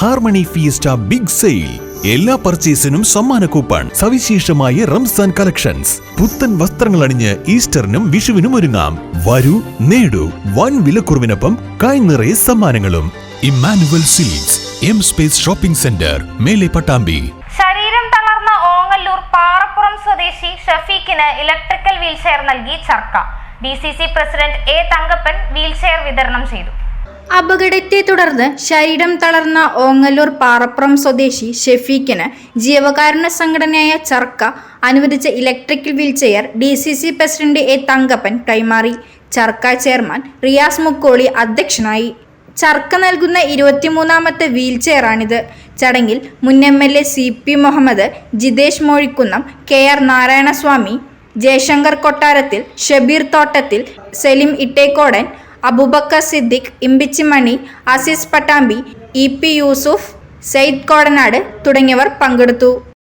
Harmony fiesta big sale. എല്ലാ പർച്ചേസിനും സമ്മാന coupon സവിശേഷമായ റംസാൻ കളക്ഷൻസ്. പുത്തൻ വസ്ത്രങ്ങൾ അണിഞ്ഞ് ഈസ്റ്ററിനും വിഷുവിനും ഒരുങ്ങാം. വരൂ നേടൂ വൻ വിലക്കുറവിനൊപ്പം കായ് നിറയെ സമ്മാനങ്ങളും. Emmanuel seals M space shopping centre മേലെ പട്ടാമ്പി. ശരീരം തളർന്ന ഓങ്ങല്ലൂർ പാറപ്പുറം സ്വദേശി ഷഫീഖിന് ഇലക്ട്രിക്കൽ വീൽചെയർ നൽകി Charka. D C C president A Thankappan wheelchair വിതരണം ചെയ്തു. അപകടത്തെ തുടർന്ന് ശരീരം തളർന്ന ഓങ്ങല്ലൂർ പാറപ്പുറം സ്വദേശി ഷെഫീഖിന് ജീവകാരുണ്യ സംഘടനയായ ചർക്ക അനുവദിച്ച electrical wheelchair D C C president A Thankappan കൈമാറി. ചർക്ക ചെയർമാൻ റിയാസ് മുക്കോളി അധ്യക്ഷനായി. ചർക്ക നൽകുന്ന ഇരുപത്തിമൂന്നാമത്തെ വീൽചെയറാണിത് ചടങ്ങിൽ മുൻ M L A C P Muhammad Jithesh Mozhikkunnam K R Narayanaswamy Jayashankar Kottarathil Shabeer Thottathil Salim Ittekkodan Abubacker Siddique Imbichimani Azeez Pattambi E P Yusuf Saeed Kodanad തുടങ്ങിയവർ പങ്കെടുത്തു.